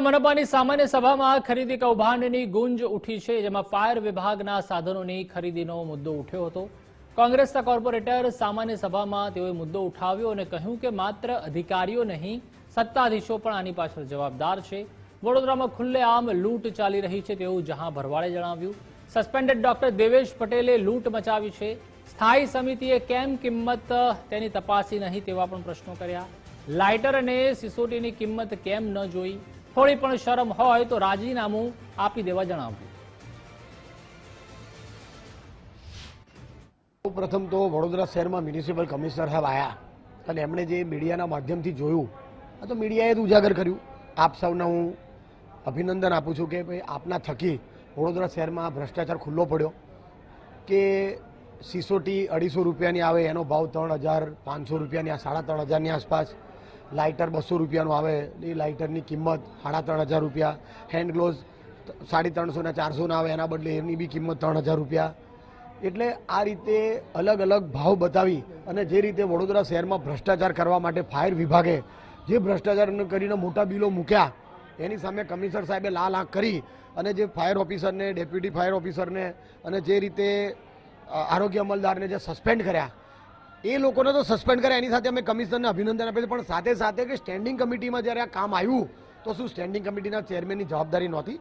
મનપાની સામાન્ય સભામાં ખરીદી કૌભાંડની ગુંજ ઉઠી છે, જેમાં ફાયર વિભાગના સાધનોની ખરીદીનો મુદ્દો ઉઠ્યો હતો. કોંગ્રેસના કોર્પોરેટર સામાન્ય સભામાં તેઓએ મુદ્દો ઉઠાવ્યો અને કહ્યું કે માત્ર અધિકારીઓ નહીં, સત્તાધીશો પણ આની પાછળ જવાબદાર છે. વડોદરામાં ખુલ્લેઆમ લૂંટ ચાલી રહી છે તેવું જહાં ભરવાડે જણાવ્યું. સસ્પેન્ડેડ ડોક્ટર દેવેશ પટેલે લૂંટ મચાવી છે. સ્થાયી સમિતિએ કેમ કિંમત તેની તપાસી નહીં તેવા પણ પ્રશ્નો કર્યા. લાઇટર અને સિસોટીની કિંમત કેમ ન જોઈ? થોડી પણ શરમ હોય તો રાજીનામું આપી દેવા જણાવ્યું. પ્રથમ તો વડોદરા શહેરમાં મ્યુનિસિપલ કમિશનર સાહેબ આવ્યા અને એમણે જે મીડિયાના માધ્યમથી જોયું, આ તો મીડિયાએ જ ઉજાગર કર્યું. આપ સૌને હું અભિનંદન આપું છું કે ભાઈ આપના થકી વડોદરા શહેરમાં ભ્રષ્ટાચાર ખુલ્લો પડ્યો, કે સિસોટી અઢીસો રૂપિયાની આવે, એનો ભાવ ત્રણ હજાર પાંચસો રૂપિયાની, આ સાડા ત્રણ હજારની આસપાસ લાઇટર બસો રૂપિયાનું આવે, એ લાઇટરની કિંમત સાડા ત્રણ હજાર રૂપિયા. હેન્ડ ગ્લોવ્સ સાડી ત્રણસો ને ચારસોના આવે, એના બદલે એની બી કિંમત ત્રણ હજાર રૂપિયા. એટલે આ રીતે અલગ અલગ ભાવ બતાવી અને જે રીતે વડોદરા શહેરમાં ભ્રષ્ટાચાર કરવા માટે ફાયર વિભાગે જે ભ્રષ્ટાચાર કરીને મોટા બિલો મૂક્યા, એની સામે કમિશનર સાહેબે લાલ આંખ કરી અને જે ફાયર ઓફિસરને, ડેપ્યુટી ફાયર ઓફિસરને અને જે રીતે આરોગ્ય અમલદારને જે સસ્પેન્ડ કર્યા એ લોકોને તો સસ્પેન્ડ કર્યા એની સાથે અમે કમિશનરને અભિનંદન આપીએ પણ સાથે સાથે કે સ્ટેન્ડિંગ કમિટીમાં જ્યારે આ કામ આવ્યું, તો શું સ્ટેન્ડિંગ કમિટીના ચેરમેનની જવાબદારી નહોતી?